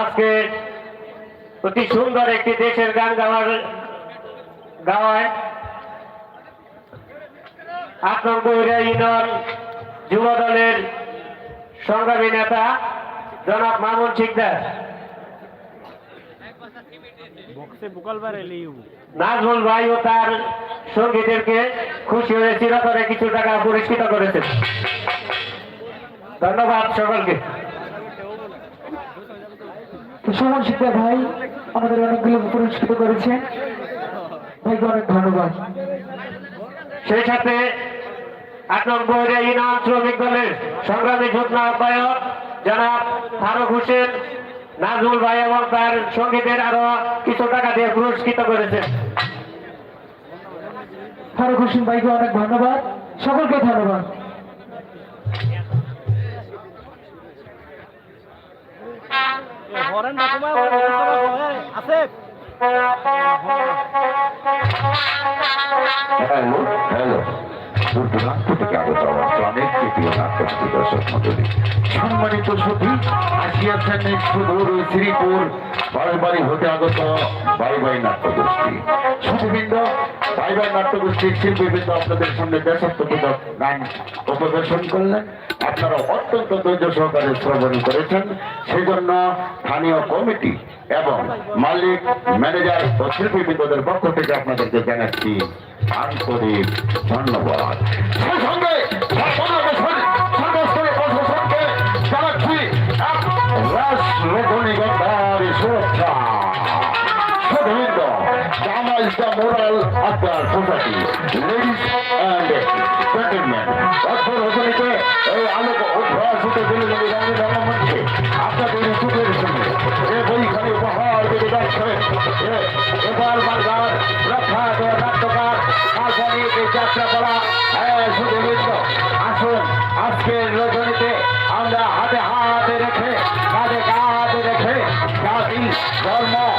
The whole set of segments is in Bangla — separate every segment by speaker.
Speaker 1: আজকে অতি সুন্দর একটি দেশের গান গাওয়ার গাওয়ায় আট নম্বর ইউনিয়ন যুব দলের সংগ্রামী নেতা জনাব মামুন শিকদার।
Speaker 2: বারে
Speaker 1: নাজমুল ভাই ও তার সঙ্গীদেরকে খুশি হয়ে চিরতরে কিছু টাকা পুরস্কৃত করেছেন। ধন্যবাদ সকলকে।
Speaker 3: সুমন শিকদার ভাই আমাদের অনেকগুলো পুরস্কৃত করেছেন। ভাইকে অনেক ধন্যবাদ।
Speaker 1: সেই সাথে আট নম্বর ইউনিয়ন শ্রমিক দলের সংগ্রামী যুগ্ম আহ্বায়ক জনাব ফারুক হোসেন নাজমুল ভাই এবং তার সঙ্গীদের আরও কিছু টাকা দিয়ে পুরস্কৃত করেছেন।
Speaker 3: ফারুক হোসেন ভাইকে অনেক ধন্যবাদ। সকলকে ধন্যবাদ।
Speaker 2: হরেন আছে
Speaker 4: হ্যালো হ্যালো। দূরদূরান্ত থেকে আগত আমার প্রাণের তৃতীয় নাট্যস্থ দর্শক মন্ডলী সম্মানিত সতী আসিয়াছেন সুদূর আপনারা অত্যন্ত ধৈর্য সহকারে শ্রবণ করেছেন। সেজন্য স্থানীয় কমিটি এবং মালিক, ম্যানেজার ও শিল্পীবৃন্দদের পক্ষ থেকে আপনাদেরকে জানাচ্ছি আন্তরিক ধন্যবাদ। সেই সঙ্গে সর্বনাশের সর্বস্তরে প্রশাসনকে জানাচ্ছি এক রাস রজনীগন্ধার is the moral of the society ladies and gentleman অর্থ রজনীকে এই আলোক উদ্ভাসিত দিলে যদি রঙের রঙমঞ্চে আপনাদের সুখের সঙ্গে এ বইখানি উপহার দিতে যাচ্ছে। এবার বাংলার রক্ষা নাট্যকার কালসানিক এই যাত্রা করা শুধুমিন্দ আসুন, আজকের রজনীতে আমরা হাতে হাতে রেখে কাঁধে কাঁধে রেখে জাতি, ধর্ম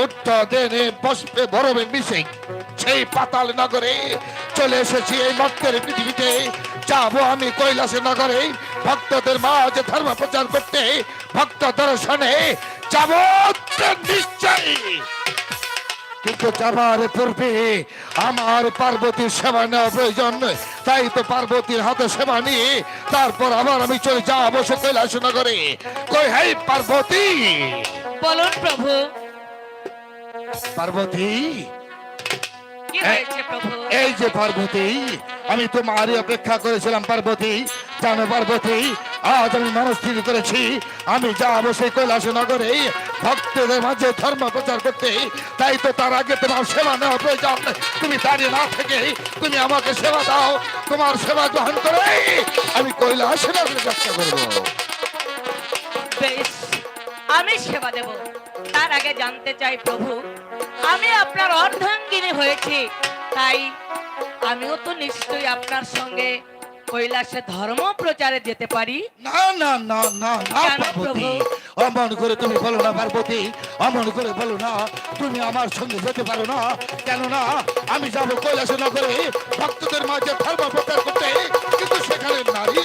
Speaker 5: আমি উত্তদেনে পুষ্পে বরবে মিশে সেই পাতাল নগরে চলে এসেছি এই মর্তের পৃথিবীতে। যাব আমি কৈলাসে নগরে, ভক্তদের মাঝে ধর্ম প্রচার করতে, ভক্ত দর্শনে। যাব নিশ্চয়ই কিন্তু যাবার পূর্বে আমার পার্বতীর সেবা নেওয়া প্রয়োজন। তাই তো পার্বতীর হাতে সেবা নিয়ে তারপর আবার আমি চলে যাব সে কৈলাস নগরে। কই হাই পার্বতী?
Speaker 6: বলুন প্রভু।
Speaker 5: পার্বতী। এই যে পার্বতী আমি তোমারই অপেক্ষা করেছিলাম পার্বতী। জানো পার্বতী আজ আমি মনস্থির করেছি। আমি যাব সেই কৈলাস নগরে ভক্তদের মাঝে ধর্ম প্রচার করতে। তাই তো তার আগে তোমার সেবা নেওয়া প্রয়োজন। তুমি দাঁড়িয়ে না থেকে তুমি আমাকে সেবা দাও তোমার সেবা গ্রহণ করে আমি কৈলাস নগরে যাত্রা করব।
Speaker 6: আমি সেবা দেব। তার আগে জানতে চাই প্রভু আমি আপনার অর্ধাঙ্গিনী হয়েছি তাই আমিও তো নিশ্চয়ই আপনার সঙ্গে কৈলাসে ধর্ম প্রচারে যেতে পারি।
Speaker 5: না না না না না
Speaker 6: প্রভু?
Speaker 5: অমন করে তুমি বলো না পার্বতী অমন করে বলো না তুমি আমার সঙ্গে যেতে পারো না। কেন না আমি যাব কৈলাসে নগরে ভক্তদের মাঝে ধর্ম প্রচার করতে কিন্তু সেখানে নারী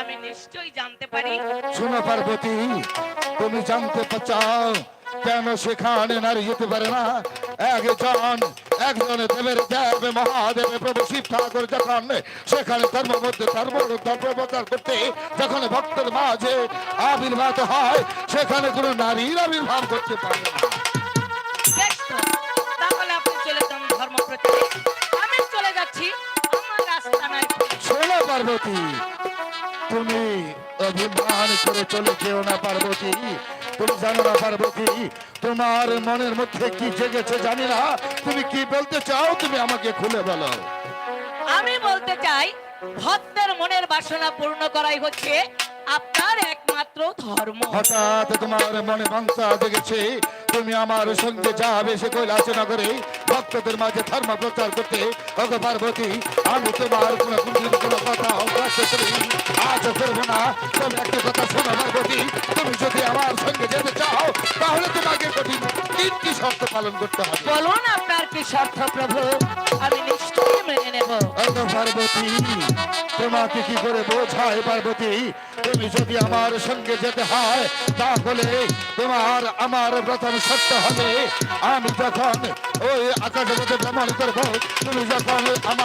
Speaker 6: আমি নিশ্চয়ই জানতে পারি।
Speaker 5: শোনো পার্বতী তুমি জানতে চাও কেন সেখানে নারী যেতে পারে না? একজন একজন দেবের দেব মহাদেব প্রভু শিব ঠাকুর যখন সেখানে ধর্ম মধ্যে ধর্ম প্রচার করতে যখন ভক্তের মাঝে আবির্ভাব হয় সেখানে কোনো নারীর আবির্ভাব করতে পারে না।
Speaker 6: তাহলে আপনি চলে যান ধর্ম প্রচারে আমি চলে যাচ্ছি আমার রাস্তা নাই
Speaker 5: শোনো পার্বতী তুমি অভিমান করে চলে যেও না পার্বতী তুমি জানো না পার্বতী তোমার মনের মধ্যে কি জেগেছে জানি না। তুমি কি বলতে চাও তুমি আমাকে খুলে বলো।
Speaker 6: আমি বলতে চাই ভক্তের মনের বাসনা পূর্ণ করাই হচ্ছে আপনার একমাত্র ধর্ম।
Speaker 5: হঠাৎ তোমার মনে বাংসা জেগেছে। তুমি আমার সঙ্গে যাবে সে কৈলাস নগরে ভক্তদের মাঝে ধর্ম প্রচার করতে ওগো পার্বতী আমি তোমার কোন করব না। তবে একটা কথা শোনো পার্বতী তুমি যদি আমার সঙ্গে যেতে চাও তাহলে তোমাকে কঠিন তিনটি শর্ত পালন করতে হবে।
Speaker 6: বলুন আপনার কি শর্ত প্রভু? আমি নিশ্চয়ই মেনে নেব।
Speaker 5: পার্বতী তোমাকে কি করে বোঝায় পার্বতী? তুমি যদি আমার সঙ্গে যেতে হয় তাহলে তোমার আমার প্রথম সত্য হবে আমি যখন ওই মধ্যে ভ্রমণ করব তুমি যখন আমার